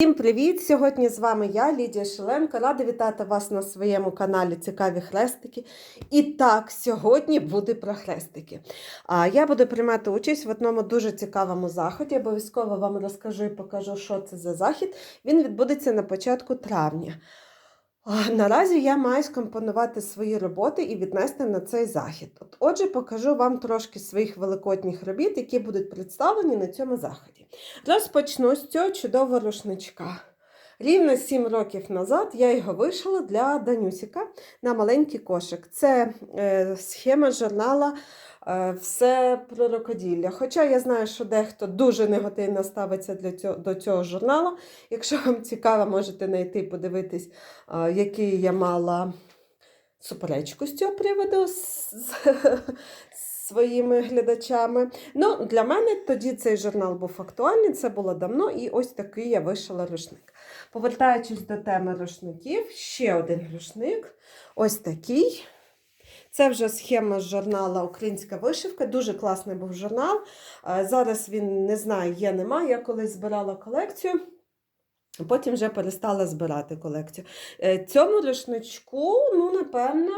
Всім привіт! Сьогодні з вами я, Лідія Шеленко. Рада вітати вас на своєму каналі Цікаві хрестики. І так, сьогодні буде про хрестики. А я буду приймати участь в одному дуже цікавому заході. Обов'язково вам розкажу і покажу, що це за захід. Він відбудеться на початку травня. Наразі я маю скомпонувати свої роботи і віднести на цей захід. От, отже, покажу вам трошки своїх великодніх робіт, які будуть представлені на цьому заході. Розпочну з цього чудового рушничка. Рівно 7 років назад я його вишила для Данюсіка на маленький кошик. Це е, схема журнала Все про рукоділля. Хоча я знаю, що дехто дуже негативно ставиться для цього, до цього журналу. Якщо вам цікаво, можете знайти подивитись, е, який я мала суперечку з цього приводу з своїми глядачами. Ну, для мене тоді цей журнал був актуальний, це було давно, і ось такий я вишила рушник. Повертаючись до теми рушників, ще один рушник. Ось такий. Це вже схема з журнала Українська вишивка. Дуже класний був журнал. Е, Зараз він не знаю, є, нема. Я колись збирала колекцію. Потім вже перестала збирати колекцію. Е, Цьому рушничку, ну, напевно,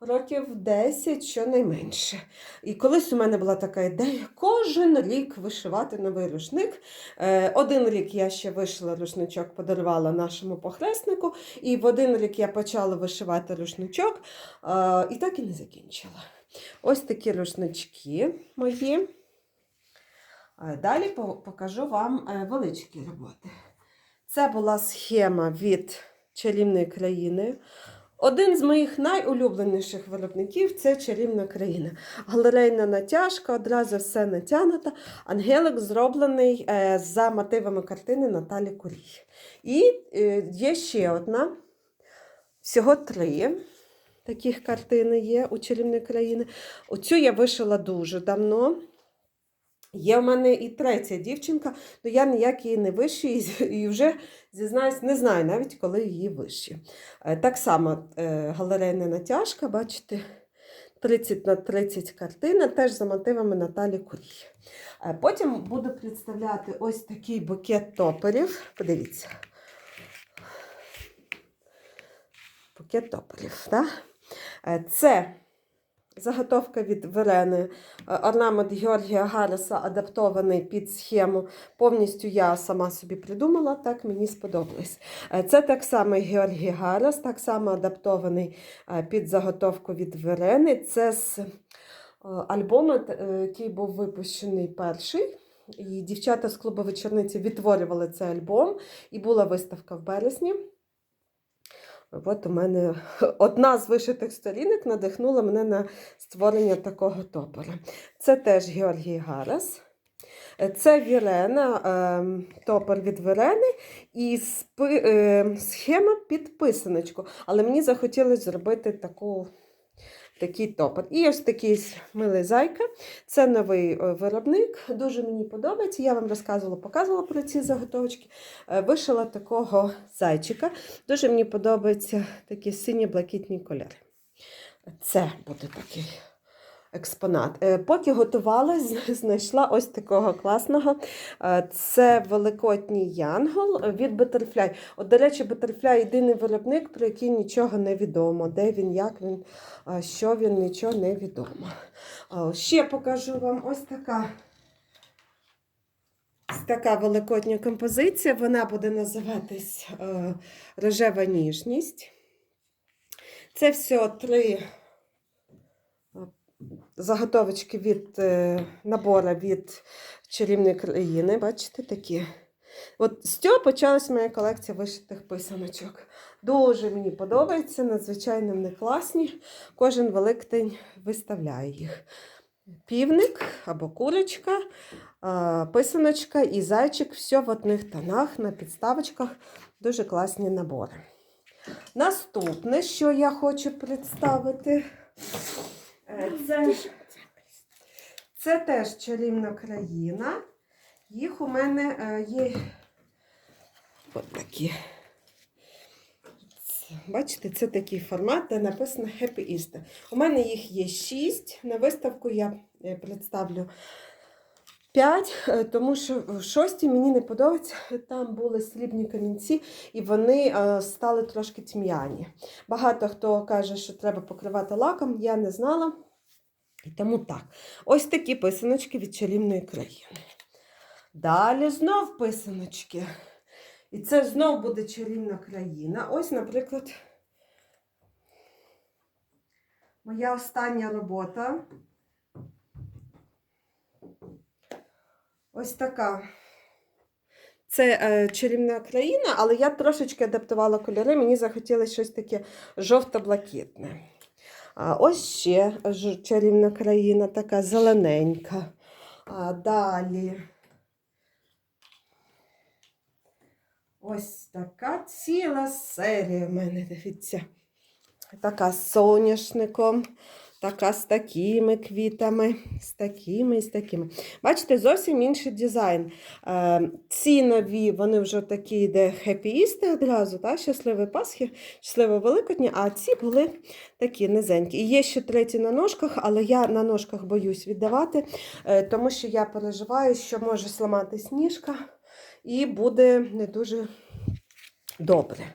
років 10 щонайменше. І колись у мене була така ідея кожен рік вишивати новий рушник. Е, Один рік я ще вишила рушничок, подарувала нашому похреснику, і в один рік я почала вишивати рушничок, е, і так і не закінчила. Ось такі рушнички мої. Е, Далі покажу вам величкі роботи. Це була схема від чарівної країни. Один з моїх найулюбленіших виробників це чарівна країна. Галерейна натяжка, одразу все натягнуто. Ангелик зроблений е, за мотивами картини Наталі Курій. І е, є ще одна. Всього три таких картини є у чарівної країни. Оцю я вишила дуже давно. Є в мене і третя дівчинка, але я ніяк її не вишию і- вже зізнаюсь, не знаю навіть, коли її вишию. Е, Так само е, галерейна натяжка, бачите, 30 на 30 картина, теж за мотивами Наталі Курій. Е, Потім буду представляти ось такий букет топерів. Подивіться. Букет топерів. Да? Це Заготовка від Верени, е, орнамент Георгія Гарреса адаптований під схему. Повністю я сама собі придумала, так мені сподобалось. Е, Це так само Георгій Гаррес, так само адаптований е, під заготовку від Верени. Це з альбому, який був випущений перший. І дівчата з клубу вечорниці відтворювали цей альбом, і була виставка в березні. От у мене одна з вишитих сторінок надихнула мене на створення такого топора. Це теж Георгій Гарас. Це Вірена, ем, топор від Вірени і е, схема під писаночку. Але мені захотілося зробити таку, такий топор. І ось такий милий зайка. Це новий е, виробник. Дуже мені подобається. Я вам розказувала, показувала про ці заготовочки. Е, Вишила такого зайчика. Дуже мені подобаються такі сині-блакитні кольори. Це буде такий експонат. Е, Поки готувала, знайшла ось такого класного. Е, Це великотній янгол від Butterfly. От, до речі, Butterfly єдиний виробник, про який нічого не відомо. Де він, як він, що він, нічого не відомо. Ще покажу вам ось така. Така великодня композиція. Вона буде називатись е, Рожева ніжність. Це все три заготовочки від е, набора від чарівної країни. Бачите, такі. От з цього почалась моя колекція вишитих писаночок. Дуже мені подобається, надзвичайно вони класні. Кожен великдень виставляє їх. Півник або курочка, писаночка і зайчик. Все в одних тонах на підставочках. Дуже класні набори. Наступне, що я хочу представити, це, це теж чарівна країна. Їх у мене е, є от такі. Бачите, це такий формат, де написано Happy Easter. У мене їх є шість. На виставку я е, представлю 5, тому що в шостій мені не подобається, там були срібні камінці, і вони е, стали трошки тьмяні. Багато хто каже, що треба покривати лаком, я не знала. І тому так. Ось такі писаночки від чарівної країни. Далі знов писаночки. І це знов буде чарівна країна. Ось, наприклад, моя остання робота. Ось така. Це е, чарівна країна, але я трошечки адаптувала кольори. Мені захотілося щось таке жовто-блакитне. А ось ще чарівна країна, така зелененька. А далі. Ось така ціла серія в мене, дивіться. Така з соняшником, така з такими квітами, з такими і з такими. Бачите, зовсім інший дизайн. Е, ці нові, вони вже такі, йде хеппі-істи одразу, та? щасливі Пасхи, щасливе Великодня, а ці були такі низенькі. І є ще треті на ножках, але я на ножках боюсь віддавати, е, тому що я переживаю, що може зламатись ніжка і буде не дуже добре.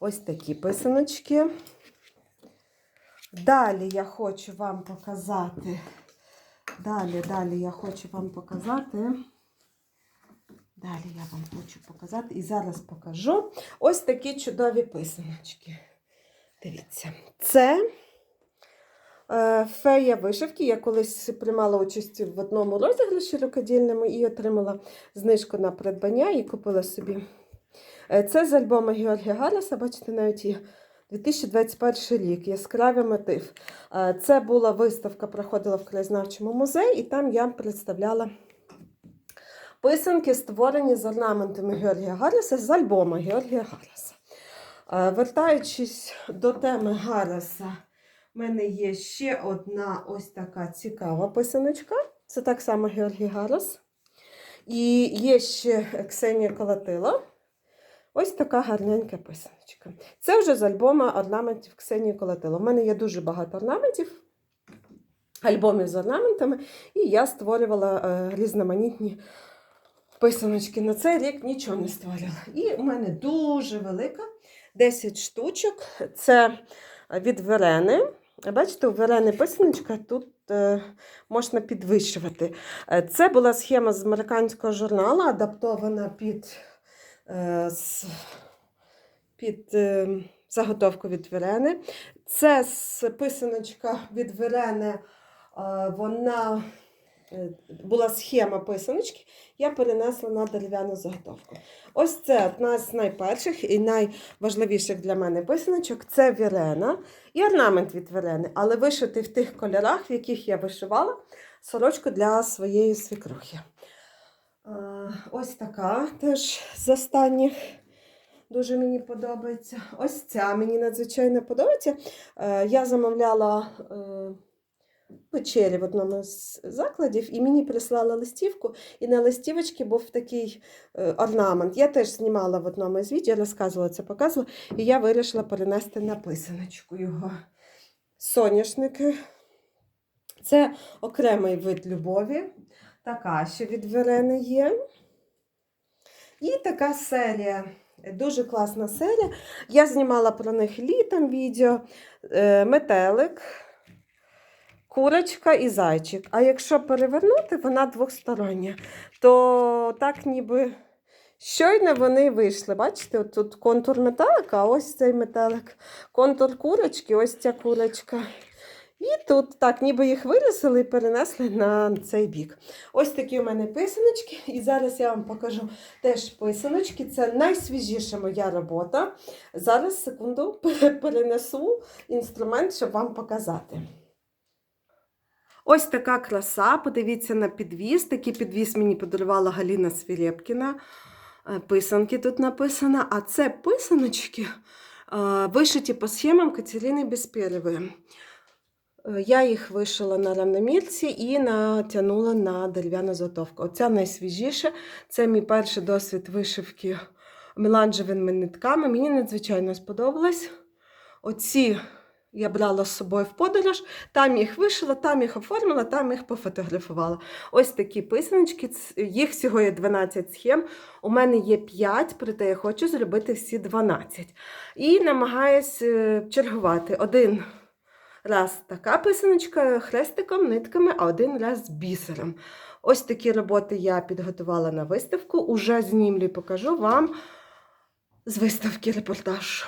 Ось такі писаночки. Далі я хочу вам показати. Далі, далі я хочу вам показати. Далі я вам хочу показати і зараз покажу ось такі чудові писаночки. Дивіться, це е, фея вишивки. Я колись приймала участь в одному розіграші рукодільному і отримала знижку на придбання і купила собі. Е, Це з альбому Георгія Гараса, бачите, навіть є 2021 рік, яскравий мотив. Е, Це була виставка, проходила в краєзнавчому музеї, і там я представляла писанки, створені з орнаментами Георгія Гараса з альбому Георгія Гараса. Е, Вертаючись до теми Гараса, в мене є ще одна ось така цікава писаночка. Це так само Георгій Гарас. І є ще Ксенія Колотила. Ось така гарненька писаночка. Це вже з альбому орнаментів Ксенії Колотило. У мене є дуже багато орнаментів, альбомів з орнаментами, і я створювала е, різноманітні писаночки. На цей рік нічого не створювала. І у мене дуже велика 10 штучок. Це від Верени. Бачите, у Верени писаночка тут е, можна підвищувати. Е, Це була схема з американського журналу, адаптована під е, з- під е, заготовку від Верени. Це писаночка від Верени, е, вона е, була схема писаночки, я перенесла на дерев'яну заготовку. Ось це одна з найперших і найважливіших для мене писаночок. Це Вірена і орнамент від Вірени, але вишитий в тих кольорах, в яких я вишивала сорочку для своєї свекрухи. Е, Ось така теж з останніх. Дуже мені подобається. Ось ця мені надзвичайно подобається. Е, Я замовляла е, вечері в одному з закладів, і мені прислали листівку, і на листівочці був такий е, орнамент. Я теж знімала в одному з відео, розказувала це, показувала, і я вирішила перенести на писаночку його. Соняшники. Це окремий вид любові. Така ще від Верени є. І така серія. Дуже класна серія. Я знімала про них літом відео. Е, Метелик, курочка і зайчик. А якщо перевернути, вона двостороння, то так ніби щойно вони вийшли. Бачите, от тут контур метелика, а ось цей метелик. Контур курочки, ось ця курочка. І тут так, ніби їх вирісили і перенесли на цей бік. Ось такі у мене писаночки. І зараз я вам покажу теж писаночки. Це найсвіжіша моя робота. Зараз, секунду, перенесу інструмент, щоб вам показати. Ось така краса. Подивіться на підвіз. Такий підвіз мені подарувала Галіна Свірєпкіна. Е, Писанки тут написано. А це писаночки е, вишиті по схемам Катерини Безпєрєвої. Е, Я їх вишила на равномірці і натягнула на дерев'яну заготовку. Оця найсвіжіша. Це мій перший досвід вишивки меланжевими нитками. Мені надзвичайно сподобалось. Оці я брала з собою в подорож, там їх вишила, там їх оформила, там їх пофотографувала. Ось такі писаночки, їх всього є 12 схем. У мене є 5, проте я хочу зробити всі 12. І намагаюсь е, чергувати. Один раз така писаночка хрестиком, нитками, а один раз бісером. Ось такі роботи я підготувала на виставку. Уже знімлю і покажу вам з виставки репортаж.